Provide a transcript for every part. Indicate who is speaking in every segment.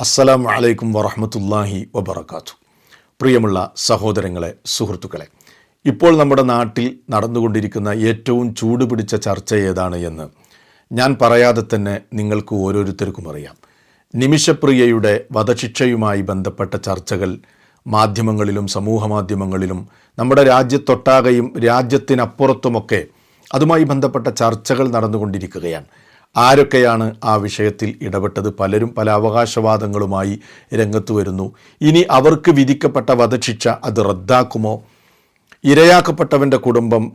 Speaker 1: അസ്സലാമു അലൈക്കും വറഹമത്തല്ലാഹി വബർക്കാത്തു പ്രിയമുള്ള സഹോദരങ്ങളെ സുഹൃത്തുക്കളെ ഇപ്പോൾ നമ്മുടെ നാട്ടിൽ നടന്നുകൊണ്ടിരിക്കുന്ന ഏറ്റവും ചൂടുപിടിച്ച ചർച്ച ഏതാണ് എന്ന് ഞാൻ പറയാതെ തന്നെ നിങ്ങൾക്ക് ഓരോരുത്തർക്കും അറിയാം. നിമിഷപ്രിയയുടെ വധശിക്ഷയുമായി ബന്ധപ്പെട്ട ചർച്ചകൾ മാധ്യമങ്ങളിലും സമൂഹ മാധ്യമങ്ങളിലും നമ്മുടെ രാജ്യത്തൊട്ടാകെയും രാജ്യത്തിനപ്പുറത്തുമൊക്കെ അതുമായി ബന്ധപ്പെട്ട ചർച്ചകൾ നടന്നുകൊണ്ടിരിക്കുകയാണ്. ആരൊക്കെയാണ് ആ വിഷയത്തിൽ ഇടപെട്ടത്? പലരും പല അവകാശവാദങ്ങളുമായി രംഗത്ത് വരുന്നു. ഇനി അവർക്ക് വിധിക്കപ്പെട്ട വധശിക്ഷ അത് റദ്ദാക്കുമോ? ഇരയാക്കപ്പെട്ടവന്റെ കുടുംബം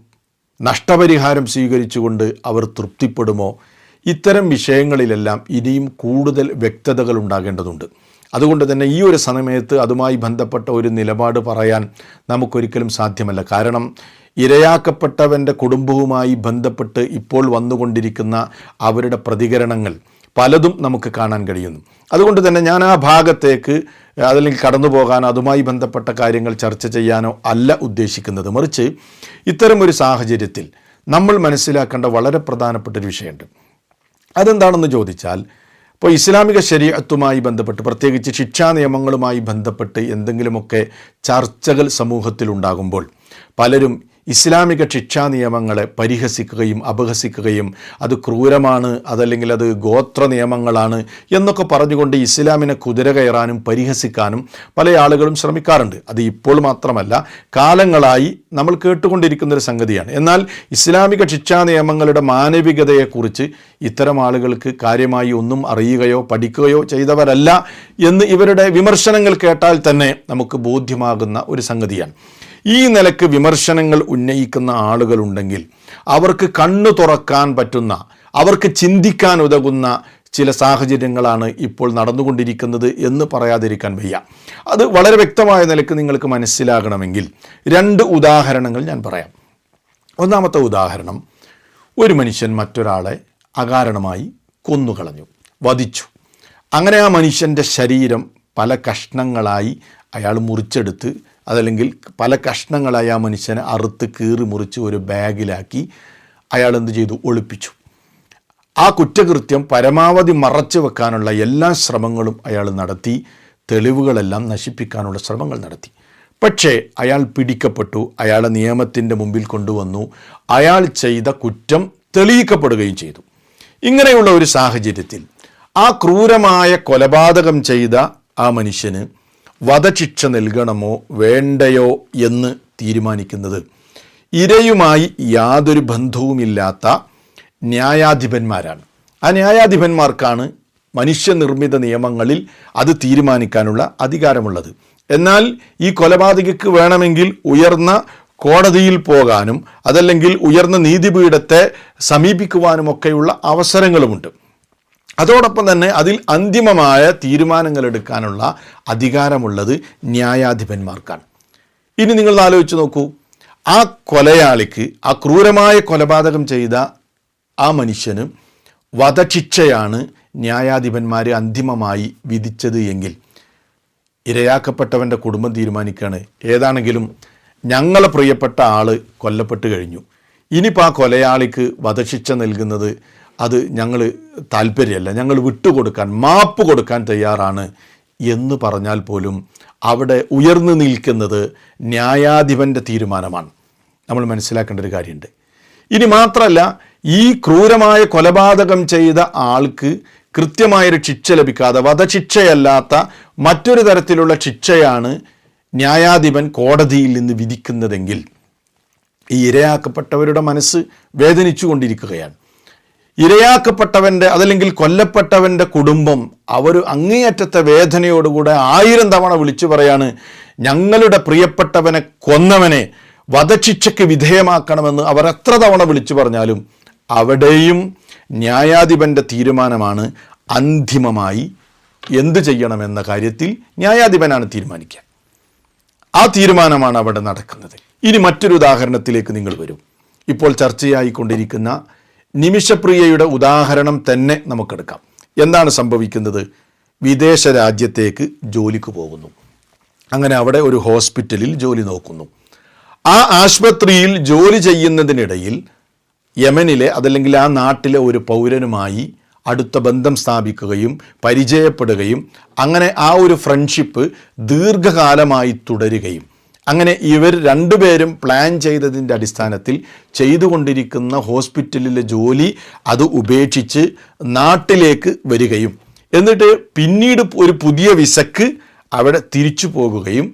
Speaker 1: നഷ്ടപരിഹാരം സ്വീകരിച്ചുകൊണ്ട് അവർ തൃപ്തിപ്പെടുമോ? ഇത്തരം വിഷയങ്ങളിലെല്ലാം ഇനിയും കൂടുതൽ വ്യക്തതകൾ ഉണ്ടാകേണ്ടതുണ്ട്. അതുകൊണ്ട് തന്നെ ഈ ഒരു സമയത്ത് അതുമായി ബന്ധപ്പെട്ട ഒരു നിലപാട് പറയാൻ നമുക്കൊരിക്കലും സാധ്യമല്ല. കാരണം ഇരയാക്കപ്പെട്ടവന്റെ കുടുംബവുമായി ബന്ധപ്പെട്ട് ഇപ്പോൾ വന്നുകൊണ്ടിരിക്കുന്ന അവരുടെ പ്രതികരണങ്ങൾ പലതും നമുക്ക് കാണാൻ കഴിയുന്നു. അതുകൊണ്ട് തന്നെ ഞാൻ ആ ഭാഗത്തേക്ക് അതല്ലെങ്കിൽ കടന്നു പോകാനോ അതുമായി ബന്ധപ്പെട്ട കാര്യങ്ങൾ ചർച്ച ചെയ്യാനോ അല്ല ഉദ്ദേശിക്കുന്നത്. മറിച്ച് ഇത്തരമൊരു സാഹചര്യത്തിൽ നമ്മൾ മനസ്സിലാക്കേണ്ട വളരെ പ്രധാനപ്പെട്ട ഒരു വിഷയമുണ്ട്. അതെന്താണെന്ന് ചോദിച്ചാൽ ഇപ്പോൾ ഇസ്ലാമിക ശരീരത്തുമായി ബന്ധപ്പെട്ട് പ്രത്യേകിച്ച് ശിക്ഷാ നിയമങ്ങളുമായി ബന്ധപ്പെട്ട് എന്തെങ്കിലുമൊക്കെ ചർച്ചകൾ സമൂഹത്തിലുണ്ടാകുമ്പോൾ പലരും ഇസ്ലാമിക ശിക്ഷാ നിയമങ്ങളെ പരിഹസിക്കുകയും അപഹസിക്കുകയും അത് ക്രൂരമാണ് അതല്ലെങ്കിൽ അത് ഗോത്ര നിയമങ്ങളാണ് എന്നൊക്കെ പറഞ്ഞുകൊണ്ട് ഇസ്ലാമിനെ കുതിര കയറാനും പരിഹസിക്കാനും പല ആളുകളും ശ്രമിക്കാറുണ്ട്. അത് ഇപ്പോൾ മാത്രമല്ല കാലങ്ങളായി നമ്മൾ കേട്ടുകൊണ്ടിരിക്കുന്നൊരു സംഗതിയാണ്. എന്നാൽ ഇസ്ലാമിക ശിക്ഷാ നിയമങ്ങളുടെ മാനവികതയെക്കുറിച്ച് ഇത്തരം ആളുകൾക്ക് കാര്യമായി ഒന്നും അറിയുകയോ പഠിക്കുകയോ ചെയ്തവരല്ല എന്ന് ഇവരുടെ വിമർശനങ്ങൾ കേട്ടാൽ തന്നെ നമുക്ക് ബോധ്യമാകുന്ന ഒരു സംഗതിയാണ്. ഈ നിലയ്ക്ക് വിമർശനങ്ങൾ ഉന്നയിക്കുന്ന ആളുകളുണ്ടെങ്കിൽ അവർക്ക് കണ്ണു തുറക്കാൻ പറ്റുന്ന അവർക്ക് ചിന്തിക്കാൻ ഉതകുന്ന ചില സാഹചര്യങ്ങളാണ് ഇപ്പോൾ നടന്നുകൊണ്ടിരിക്കുന്നത് എന്ന് പറയാതിരിക്കാൻ വയ്യ. അത് വളരെ വ്യക്തമായ നിലയ്ക്ക് നിങ്ങൾക്ക് മനസ്സിലാകണമെങ്കിൽ രണ്ട് ഉദാഹരണങ്ങൾ ഞാൻ പറയാം. ഒന്നാമത്തെ ഉദാഹരണം ഒരു മനുഷ്യൻ മറ്റൊരാളെ അകാരണമായി കൊന്നുകളഞ്ഞു വധിച്ചു. അങ്ങനെ ആ മനുഷ്യന്റെ ശരീരം പല കഷ്ണങ്ങളായി അയാൾ മുറിച്ചെടുത്ത് അതല്ലെങ്കിൽ പല കഷ്ണങ്ങളായി ആ മനുഷ്യനെ അറുത്ത് കീറി മുറിച്ച് ഒരു ബാഗിലാക്കി അയാൾ എന്ത് ചെയ്തു? ഒളിപ്പിച്ചു. ആ കുറ്റകൃത്യം പരമാവധി മറച്ചു വെക്കാനുള്ള എല്ലാ ശ്രമങ്ങളും അയാൾ നടത്തി. തെളിവുകളെല്ലാം നശിപ്പിക്കാനുള്ള ശ്രമങ്ങൾ നടത്തി. പക്ഷേ അയാൾ പിടിക്കപ്പെട്ടു. അയാളെ നിയമത്തിന്റെ മുമ്പിൽ കൊണ്ടുവന്നു. അയാൾ ചെയ്ത കുറ്റം തെളിയിക്കപ്പെടുകയും ചെയ്തു. ഇങ്ങനെയുള്ള ഒരു സാഹചര്യത്തിൽ ആ ക്രൂരമായ കൊലപാതകം ചെയ്ത ആ മനുഷ്യന് വധശിക്ഷ നൽകണമോ വേണ്ടയോ എന്ന് തീരുമാനിക്കുന്നത്. ഇരയുമായി യാതൊരു ബന്ധവുമില്ലാത്ത ന്യായാധിപന്മാരാണ്. ആ ന്യായാധിപന്മാർക്കാണ് മനുഷ്യനിർമ്മിത നിയമങ്ങളിൽ അത് തീരുമാനിക്കാനുള്ള അധികാരമുള്ളത്. എന്നാൽ ഈ കൊലപാതകയ്ക്ക് വേണമെങ്കിൽ ഉയർന്ന കോടതിയിൽ പോകാനും അതല്ലെങ്കിൽ ഉയർന്ന നീതിപീഠത്തെ സമീപിക്കുവാനുമൊക്കെയുള്ള അവസരങ്ങളുമുണ്ട്. അതോടൊപ്പം തന്നെ അതിൽ അന്തിമമായ തീരുമാനങ്ങൾ എടുക്കാനുള്ള അധികാരമുള്ളത് ന്യായാധിപന്മാർക്കാണ്. ഇനി നിങ്ങൾ ആലോചിച്ച് നോക്കൂ. ആ കൊലയാളിക്ക് ആ ക്രൂരമായ കൊലപാതകം ചെയ്ത ആ മനുഷ്യന് വധശിക്ഷയാണ് ന്യായാധിപന്മാർ അന്തിമമായി വിധിച്ചത് എങ്കിൽ ഇരയാക്കപ്പെട്ടവന്റെ കുടുംബം തീരുമാനിക്കുകയാണ് ഏതാണെങ്കിലും ഞങ്ങളെ പ്രിയപ്പെട്ട ആൾ കൊല്ലപ്പെട്ട് കഴിഞ്ഞു. ഇനിയിപ്പോൾ ആ കൊലയാളിക്ക് വധശിക്ഷ നൽകുന്നത് അത് ഞങ്ങൾ താല്പര്യമല്ല. ഞങ്ങൾ വിട്ടുകൊടുക്കാൻ മാപ്പ് കൊടുക്കാൻ തയ്യാറാണ് എന്ന് പറഞ്ഞാൽ പോലും അവിടെ ഉയർന്നു നിൽക്കുന്നത് ന്യായാധിപന്റെ തീരുമാനമാണ്. നമ്മൾ മനസ്സിലാക്കേണ്ട ഒരു കാര്യമുണ്ട്. ഇനി മാത്രമല്ല ഈ ക്രൂരമായ കൊലപാതകം ചെയ്ത ആൾക്ക് കൃത്യമായൊരു ശിക്ഷ ലഭിക്കാതെ വധശിക്ഷയല്ലാത്ത മറ്റൊരു തരത്തിലുള്ള ശിക്ഷയാണ് ന്യായാധിപൻ കോടതിയിൽ നിന്ന് വിധിക്കുന്നതെങ്കിൽ ഈ ഇരയാക്കപ്പെട്ടവരുടെ മനസ്സ് വേദനിച്ചു കൊണ്ടിരിക്കുകയാണ് ഇരയാക്കപ്പെട്ടവന്റെ അതല്ലെങ്കിൽ കൊല്ലപ്പെട്ടവന്റെ കുടുംബം അവർ അങ്ങേയറ്റത്തെ വേദനയോടുകൂടെ ആയിരം തവണ വിളിച്ചു പറയാണ് ഞങ്ങളുടെ പ്രിയപ്പെട്ടവനെ കൊന്നവനെ വധശിക്ഷയ്ക്ക് വിധേയമാക്കണമെന്ന് അവർ എത്ര തവണ വിളിച്ചു പറഞ്ഞാലും അവിടെയും ന്യായാധിപന്റെ തീരുമാനമാണ് അന്തിമമായി എന്തു ചെയ്യണമെന്ന കാര്യത്തിൽ ന്യായാധിപനാണ് തീരുമാനിക്കുക. ആ തീരുമാനമാണ് അവിടെ നടക്കുന്നത്. ഇനി മറ്റൊരു ഉദാഹരണത്തിലേക്ക് നിങ്ങൾ വരും. ഇപ്പോൾ ചർച്ചയായിക്കൊണ്ടിരിക്കുന്ന നിമിഷപ്രിയയുടെ ഉദാഹരണം തന്നെ നമുക്കെടുക്കാം. എന്താണ് സംഭവിക്കുന്നത്? വിദേശ രാജ്യത്തേക്ക് ജോലിക്ക് പോകുന്നു. അങ്ങനെ അവിടെ ഒരു ഹോസ്പിറ്റലിൽ ജോലി നോക്കുന്നു. ആ ആശുപത്രിയിൽ ജോലി ചെയ്യുന്നതിനിടയിൽ യമനിലെ അതല്ലെങ്കിൽ ആ നാട്ടിലെ ഒരു പൗരനുമായി അടുത്ത ബന്ധം സ്ഥാപിക്കുകയും പരിചയപ്പെടുകയും അങ്ങനെ ആ ഒരു ഫ്രണ്ട്ഷിപ്പ് ദീർഘകാലമായി തുടരുകയും അങ്ങനെ ഇവർ രണ്ടുപേരും പ്ലാൻ ചെയ്തതിന്റെ അടിസ്ഥാനത്തിൽ ചെയ്തുകൊണ്ടിരിക്കുന്ന ഹോസ്പിറ്റലിലെ ജോലി അത് ഉപേക്ഷിച്ച് നാട്ടിലേക്ക് വരികയും. എന്നിട്ട് പിന്നീട് ഒരു പുതിയ വിസക്ക് അവിടെ തിരിച്ചു പോകുകയും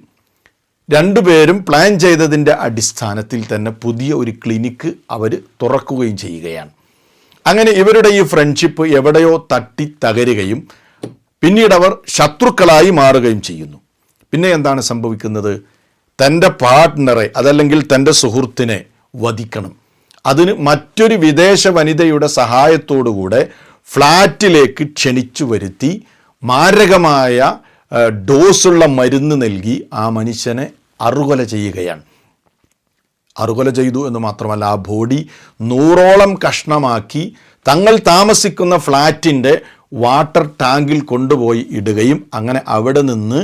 Speaker 1: രണ്ടുപേരും പ്ലാൻ ചെയ്തതിന്റെ അടിസ്ഥാനത്തിൽ തന്നെ പുതിയ ഒരു ക്ലിനിക്ക് അവർ തുറക്കുകയും ചെയ്യുകയാണ്. അങ്ങനെ ഇവരുടെ ഈ ഫ്രണ്ട്ഷിപ്പ് എവിടെയോ തട്ടി തകരുകയും പിന്നീട് അവർ ശത്രുക്കളായി മാറുകയും ചെയ്യുന്നു. പിന്നെ എന്താണ് സംഭവിക്കുന്നത്? തന്റെ പാർട്ട്ണറെ അതല്ലെങ്കിൽ തന്റെ സുഹൃത്തിനെ വധിക്കണം. അതിന് മറ്റൊരു വിദേശ വനിതയുടെ സഹായത്തോടുകൂടെ ഫ്ലാറ്റിലേക്ക് ക്ഷണിച്ചു വരുത്തി മാരകമായ ഡോസുള്ള മരുന്ന് നൽകി ആ മനുഷ്യനെ അറുകൊല ചെയ്യുകയാണ്. അറുകൊല ചെയ്തു എന്ന് മാത്രമല്ല ആ ബോഡി നൂറോളം കഷ്ണമാക്കി തങ്ങൾ താമസിക്കുന്ന ഫ്ലാറ്റിന്റെ വാട്ടർ ടാങ്കിൽ കൊണ്ടുപോയി ഇടുകയും അങ്ങനെ അവിടെ നിന്ന്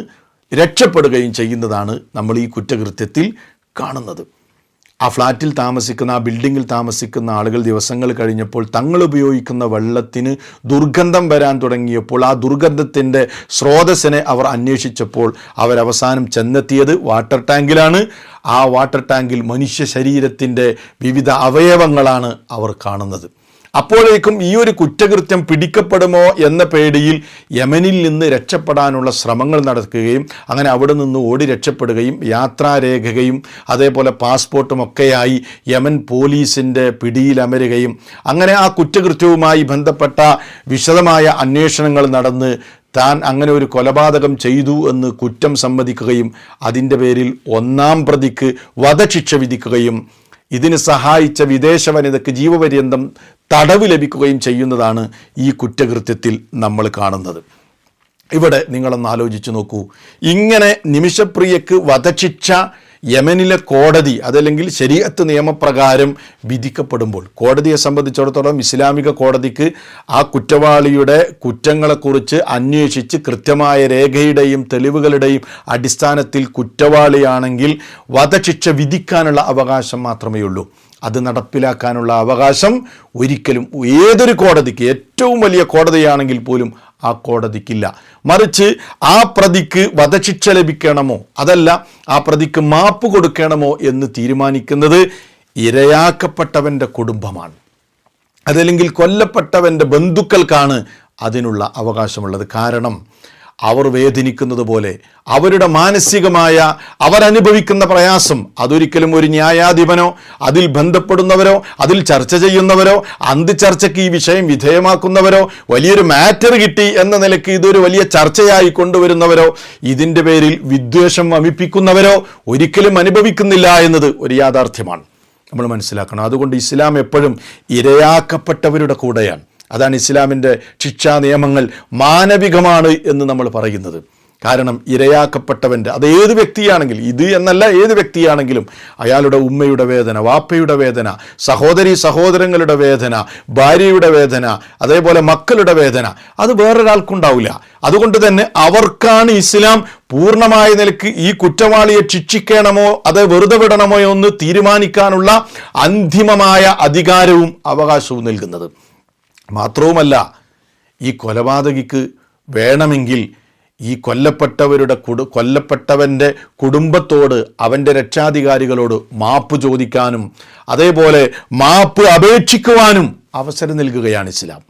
Speaker 1: രക്ഷപ്പെടുകയും ചെയ്യുന്നതാണ് നമ്മൾ ഈ കുറ്റകൃത്യത്തിൽ കാണുന്നത്. ആ ഫ്ലാറ്റിൽ താമസിക്കുന്ന ആ ബിൽഡിങ്ങിൽ താമസിക്കുന്ന ആളുകൾ ദിവസങ്ങൾ കഴിഞ്ഞപ്പോൾ തങ്ങൾ ഉപയോഗിക്കുന്ന വെള്ളത്തിന് ദുർഗന്ധം വരാൻ തുടങ്ങിയപ്പോൾ ആ ദുർഗന്ധത്തിന്റെ സ്രോതസ്സിനെ അവർ അന്വേഷിച്ചപ്പോൾ അവരവസാനം ചെന്നെത്തിയത് വാട്ടർ ടാങ്കിലാണ്. ആ വാട്ടർ ടാങ്കിൽ മനുഷ്യ ശരീരത്തിന്റെ വിവിധ അവയവങ്ങളാണ് അവർ കാണുന്നത്. അപ്പോഴേക്കും ഈ ഒരു കുറ്റകൃത്യം പിടിക്കപ്പെടുമോ എന്ന പേടിയിൽ യമനിൽ നിന്ന് രക്ഷപ്പെടാനുള്ള ശ്രമങ്ങൾ നടക്കുകയും അങ്ങനെ അവിടെ നിന്ന് ഓടി രക്ഷപ്പെടുകയും യാത്രാരേഖയും അതേപോലെ പാസ്പോർട്ടും ഒക്കെയായി യമൻ പോലീസിന്റെ പിടിയിലമരുകയും അങ്ങനെ ആ കുറ്റകൃത്യവുമായി ബന്ധപ്പെട്ട വിശദമായ അന്വേഷണങ്ങൾ നടന്ന് താൻ അങ്ങനെ ഒരു കൊലപാതകം ചെയ്തു എന്ന് കുറ്റം സമ്മതിക്കുകയും അതിന്റെ പേരിൽ ഒന്നാം പ്രതിക്ക് വധശിക്ഷ വിധിക്കുകയും ഇതിന് സഹായിച്ച വിദേശ വനിതയ്ക്ക് ജീവപര്യന്തം തടവ് ലഭിക്കുകയും ചെയ്യുന്നതാണ് ഈ കുറ്റകൃത്യത്തിൽ നമ്മൾ കാണുന്നത്. ഇവിടെ നിങ്ങളൊന്ന് ആലോചിച്ച് നോക്കൂ. ഇങ്ങനെ നിമിഷപ്രിയക്ക് വധശിക്ഷ യമനിലെ കോടതി അതല്ലെങ്കിൽ ശരീഅത്ത് നിയമപ്രകാരം വിധിക്കപ്പെടുമ്പോൾ കോടതിയെ സംബന്ധിച്ചിടത്തോളം ഇസ്ലാമിക കോടതിക്ക് ആ കുറ്റവാളിയുടെ കുറ്റങ്ങളെക്കുറിച്ച് അന്വേഷിച്ച് കൃത്യമായ രേഖയുടെയും തെളിവുകളുടെയും അടിസ്ഥാനത്തിൽ കുറ്റവാളിയാണെങ്കിൽ വധശിക്ഷ വിധിക്കാനുള്ള അവകാശം മാത്രമേ ഉള്ളൂ. അത് നടപ്പിലാക്കാനുള്ള അവകാശം ഒരിക്കലും ഏതൊരു കോടതിക്ക് ഏറ്റവും വലിയ കോടതിയാണെങ്കിൽ പോലും ആ കോടതിക്കില്ല. മറിച്ച് ആ പ്രതിക്ക് വധശിക്ഷ ലഭിക്കണമോ? അതല്ല ആ പ്രതിക്ക് മാപ്പ് കൊടുക്കണമോ എന്ന് തീരുമാനിക്കുന്നത് ഇരയാക്കപ്പെട്ടവന്റെ കുടുംബമാണ്. അതല്ലെങ്കിൽ കൊല്ലപ്പെട്ടവന്റെ ബന്ധുക്കൾക്കാണ് അതിനുള്ള അവകാശമുള്ളത്. കാരണം അവർ വേദനിക്കുന്നത് പോലെ അവരുടെ മാനസികമായ അവരനുഭവിക്കുന്ന പ്രയാസം അതൊരിക്കലും ഒരു ന്യായാധിപനോ അതിൽ ബന്ധപ്പെടുന്നവരോ അതിൽ ചർച്ച ചെയ്യുന്നവരോ അന്ത് ചർച്ചയ്ക്ക് ഈ വിഷയം വിധേയമാക്കുന്നവരോ വലിയൊരു മാറ്റർ കിട്ടി എന്ന നിലയ്ക്ക് ഇതൊരു വലിയ ചർച്ചയായി കൊണ്ടുവരുന്നവരോ ഇതിന്റെ പേരിൽ വിദ്വേഷം വമിപ്പിക്കുന്നവരോ ഒരിക്കലും അനുഭവിക്കുന്നില്ല എന്നത് ഒരു യാഥാർത്ഥ്യമാണ്. നമ്മൾ മനസ്സിലാക്കണം. അതുകൊണ്ട് ഇസ്ലാം എപ്പോഴും ഇരയാക്കപ്പെട്ടവരുടെ കൂടെയാണ്. അതാണ് ഇസ്ലാമിന്റെ ശിക്ഷാ നിയമങ്ങൾ മാനവികമാണ് എന്ന് നമ്മൾ പറയുന്നത്. കാരണം ഇരയാക്കപ്പെട്ടവന്റെ അത് ഏത് വ്യക്തിയാണെങ്കിൽ ഇത് എന്നല്ല ഏത് വ്യക്തിയാണെങ്കിലും അയാളുടെ ഉമ്മയുടെ വേദന വാപ്പയുടെ വേദന സഹോദരി സഹോദരങ്ങളുടെ വേദന ഭാര്യയുടെ വേദന അതേപോലെ മക്കളുടെ വേദന അത് വേറൊരാൾക്കുണ്ടാവില്ല. അതുകൊണ്ട് തന്നെ അവർക്കാണ് ഇസ്ലാം പൂർണമായ നിലയ്ക്ക് ഈ കുറ്റവാളിയെ ശിക്ഷിക്കണമോ അത് വെറുതെ വിടണമോ എന്ന് തീരുമാനിക്കാനുള്ള അന്തിമമായ അധികാരവും അവകാശവും നൽകുന്നത്. മാത്രവുമല്ല ഈ കൊലപാതകിക്ക് വേണമെങ്കിൽ ഈ കൊല്ലപ്പെട്ടവരുടെ കുടു കൊല്ലപ്പെട്ടവന്റെ കുടുംബത്തോട് അവന്റെ രക്ഷാധികാരികളോട് മാപ്പ് ചോദിക്കാനും അതേപോലെ മാപ്പ് അപേക്ഷിക്കുവാനും അവസരം നൽകുകയാണ് ഇസ്ലാം.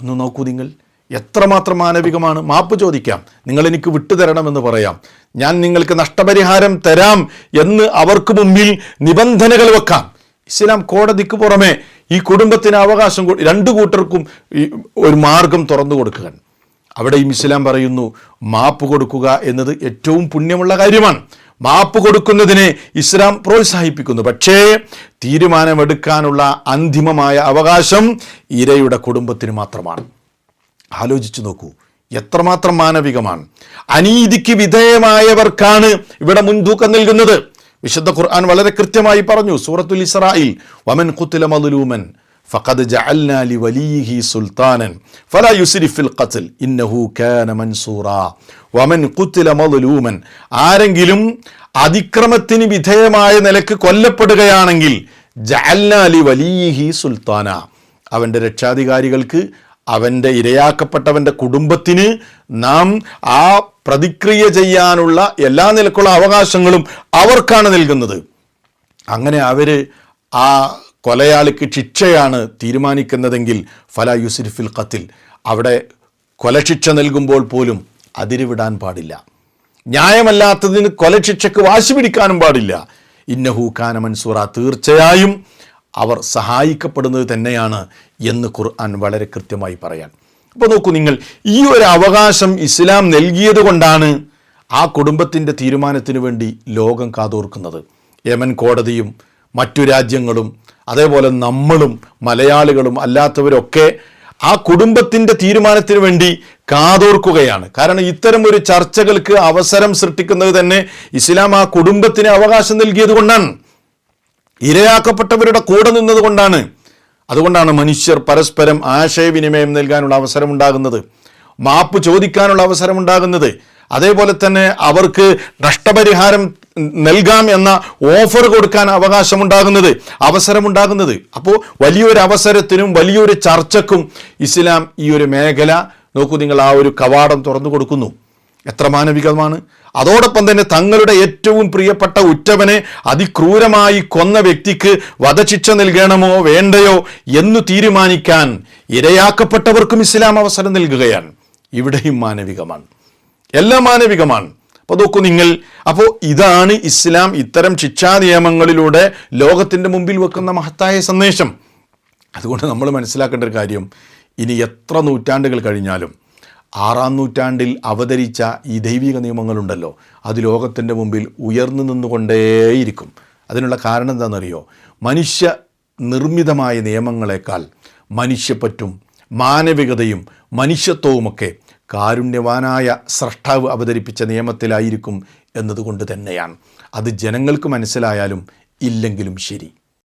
Speaker 1: ഒന്ന് നോക്കൂ നിങ്ങൾ. എത്രമാത്രം മാനവികമാണ്? മാപ്പ് ചോദിക്കാം. നിങ്ങൾ എനിക്ക് വിട്ടുതരണമെന്ന് പറയാം. ഞാൻ നിങ്ങൾക്ക് നഷ്ടപരിഹാരം തരാം എന്ന് അവർക്ക് മുമ്പിൽ നിബന്ധനകൾ വെക്കാം. ഇസ്ലാം കോടതിക്ക് പുറമെ ഈ കുടുംബത്തിന് അവകാശം രണ്ടു കൂട്ടർക്കും ഒരു മാർഗം തുറന്നു കൊടുക്കുക അവിടെയും ഇസ്ലാം പറയുന്നു മാപ്പ് കൊടുക്കുക എന്നത് ഏറ്റവും പുണ്യമുള്ള കാര്യമാണ്. മാപ്പ് കൊടുക്കുന്നതിനെ ഇസ്ലാം പ്രോത്സാഹിപ്പിക്കുന്നു. പക്ഷേ തീരുമാനമെടുക്കാനുള്ള അന്തിമമായ അവകാശം ഇരയുടെ കുടുംബത്തിന് മാത്രമാണ്. ആലോചിച്ചു നോക്കൂ എത്രമാത്രം മാനവികമാണ്. അനീതിക്ക് വിധേയമായവർക്കാണ് ഇവിടെ മുൻതൂക്കം നൽകുന്നത്. വിശുദ്ധ ഖുർആൻ വളരെ കൃത്യമായി പറഞ്ഞു സൂറത്തുൽ ഇസ്രായിൽ വമൻ ഖുത്തില മദ്ലൂമൻ ഫഖദ് ജഅൽനാ ലിവലിയിഹി സുൽത്താനൻ ഫലാ യുസ്രിഫ് ഫിൽ ഖത്ൽ ഇന്നഹു കാന മൻസൂറ. വമൻ ഖുത്തില മദ്ലൂമൻ ആരെങ്കിലും അതിക്രമത്തിന് വിധേയമായ നിലയ്ക്ക് കൊല്ലപ്പെടുകയാണെങ്കിൽ ജഅൽനാ ലിവലിയിഹി സുൽത്താന അവന്റെ രക്ഷാധികാരികൾക്ക് അവന്റെ ഇരയാക്കപ്പെട്ടവന്റെ കുടുംബത്തിന് നാം ആ പ്രതിക്രിയ ചെയ്യാനുള്ള എല്ലാ നിലക്കുള്ള അവകാശങ്ങളും അവർക്കാണ് നൽകുന്നത്. അങ്ങനെ അവർ ആ കൊലയാളിക്ക് ശിക്ഷയാണ് തീരുമാനിക്കുന്നതെങ്കിൽ ഫല യുസിരിഫിൽ ഖത്തിൽ. അവിടെ കൊലശിക്ഷ നൽകുമ്പോൾ പോലും അതിരുവിടാൻ പാടില്ല. ന്യായമല്ലാത്തതിന് കൊലശിക്ഷയ്ക്ക് വാശി പിടിക്കാനും പാടില്ല. ഇന്നഹു ഖാന മൻസൂറ. തീർച്ചയായും അവർ സഹായിക്കപ്പെടുന്നത് തന്നെയാണ് എന്ന് ഖുർആൻ വളരെ കൃത്യമായി പറയാൻ. അപ്പോൾ നോക്കൂ നിങ്ങൾ ഈ ഒരു അവകാശം ഇസ്ലാം നൽകിയത് കൊണ്ടാണ് ആ കുടുംബത്തിന്റെ തീരുമാനത്തിന് വേണ്ടി ലോകം കാതോർക്കുന്നത്. യമൻ കോടതിയും മറ്റു രാജ്യങ്ങളും അതേപോലെ നമ്മളും മലയാളികളും അല്ലാത്തവരൊക്കെ ആ കുടുംബത്തിന്റെ തീരുമാനത്തിന് വേണ്ടി കാതോർക്കുകയാണ്. കാരണം ഇത്തരം ഒരു ചർച്ചകൾക്ക് അവസരം സൃഷ്ടിക്കുന്നത് തന്നെ ഇസ്ലാം ആ കുടുംബത്തിന് അവകാശം നൽകിയത് കൊണ്ടാണ്. ഇരയാക്കപ്പെട്ടവരുടെ കൂടെ നിന്നതുകൊണ്ടാണ് അതുകൊണ്ടാണ് മനുഷ്യർ പരസ്പരം ആശയവിനിമയം നൽകാനുള്ള അവസരമുണ്ടാകുന്നത്. മാപ്പ് ചോദിക്കാനുള്ള അവസരമുണ്ടാകുന്നത്. അതേപോലെ തന്നെ അവർക്ക് നഷ്ടപരിഹാരം നൽകാം എന്ന ഓഫർ കൊടുക്കാൻ അവകാശമുണ്ടാകുന്നത് അവസരമുണ്ടാകുന്നത്. അപ്പോൾ വലിയൊരു അവസരത്തിനും വലിയൊരു ചർച്ചക്കും ഇസ്ലാം ഈ ഒരു മേഖല നോക്കൂ നിങ്ങൾ ആ ഒരു കവാടം തുറന്നു കൊടുക്കുന്നു. എത്ര മാനവികമാണ്. അതോടൊപ്പം തന്നെ തങ്ങളുടെ ഏറ്റവും പ്രിയപ്പെട്ട ഉറ്റവനെ അതിക്രൂരമായി കൊന്ന വ്യക്തിക്ക് വധശിക്ഷ നൽകണമോ വേണ്ടയോ എന്ന് തീരുമാനിക്കാൻ ഇരയാക്കപ്പെട്ടവർക്കും ഇസ്ലാം അവസരം നൽകുകയാണ്. ഇവിടെയും മാനവികമാണ്. എല്ലാം മാനവികമാണ്. അപ്പോൾ നോക്കൂ നിങ്ങൾ അപ്പോൾ ഇതാണ് ഇസ്ലാം ഇത്തരം ശിക്ഷാ നിയമങ്ങളിലൂടെ ലോകത്തിന്റെ മുമ്പിൽ വെക്കുന്ന മഹത്തായ സന്ദേശം. അതുകൊണ്ട് നമ്മൾ മനസ്സിലാക്കേണ്ട ഒരു കാര്യം ഇനി എത്ര നൂറ്റാണ്ടുകൾ കഴിഞ്ഞാലും ആറാം നൂറ്റാണ്ടിൽ അവതരിച്ച ഈ ദൈവിക നിയമങ്ങളുണ്ടല്ലോ അത് ലോകത്തിന്റെ മുമ്പിൽ ഉയർന്നു നിന്നുകൊണ്ടേയിരിക്കും. അതിനുള്ള കാരണം എന്താണെന്നറിയോ? മനുഷ്യ നിർമ്മിതമായ നിയമങ്ങളെക്കാൾ മനുഷ്യപ്പറ്റും മാനവികതയും മനുഷ്യത്വവുമൊക്കെ കാരുണ്യവാനായ സ്രഷ്ടാവ് അവതരിപ്പിച്ച നിയമത്തിലായിരിക്കും എന്നതുകൊണ്ട് തന്നെയാണ്. അത് ജനങ്ങൾക്ക് മനസ്സിലായാലും ഇല്ലെങ്കിലും ശരി.